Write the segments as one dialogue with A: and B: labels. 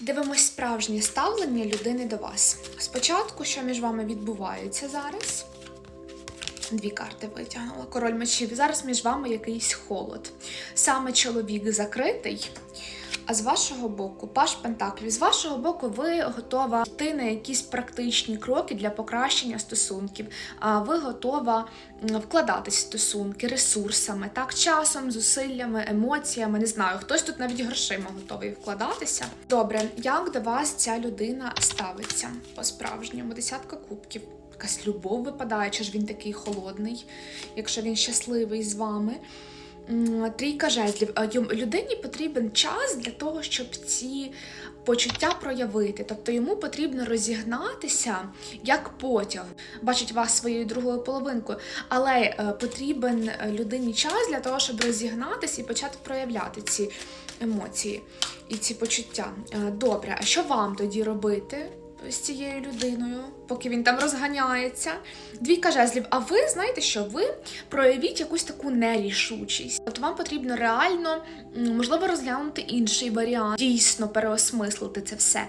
A: Дивимось справжнє ставлення людини до вас. Спочатку, що між вами відбувається зараз? Дві карти витягнула. Король мечів. Зараз між вами якийсь холод. Саме чоловік закритий. А з вашого боку, паш Пентаклів, з вашого боку, ви готова йти на якісь практичні кроки для покращення стосунків. А ви готова вкладатись в стосунки ресурсами, так, часом, зусиллями, емоціями. Не знаю, хтось тут навіть грошима готовий вкладатися. Добре, як до вас ця людина ставиться по-справжньому? Десятка кубків. Якась любов випадає, чи ж він такий холодний, якщо він щасливий з вами. Трійка жезлів. Людині потрібен час для того, щоб ці почуття проявити. Тобто йому потрібно розігнатися як потяг. Бачить вас своєю другою половинкою, але е, потрібен е, людині час для того, щоб розігнатися і почати проявляти ці емоції і ці почуття. Е, Добре, а що вам тоді робити? З цією людиною, поки він там розганяється. Двійка жезлів. А ви знаєте, що ви проявіть якусь таку нерішучість. От вам потрібно реально, можливо, розглянути інший варіант, дійсно переосмислити це все.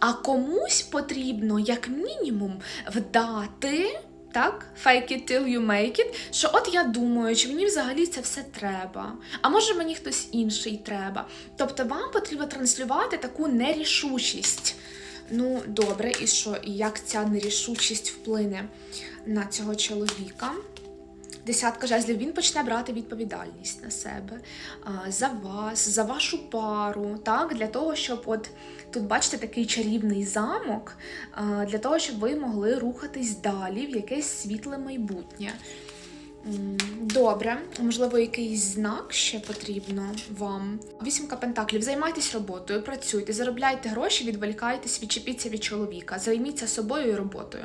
A: А комусь потрібно, як мінімум, вдати. Так, fake it till you make it, що от я думаю, чи мені взагалі це все треба, а може мені хтось інший треба. Тобто вам потрібно транслювати таку нерішучість. Ну, добре, і що? І як ця нерішучість вплине на цього чоловіка? Десятка жезлів, він почне брати відповідальність на себе за вас, за вашу пару, так, для того, щоб от тут бачите такий чарівний замок, для того, щоб ви могли рухатись далі в якесь світле майбутнє. Добре, можливо, якийсь знак ще потрібно вам. Вісімка пентаклів. Займайтесь роботою, працюйте, заробляйте гроші, відволікайтесь, відчепіться від чоловіка, займіться собою і роботою.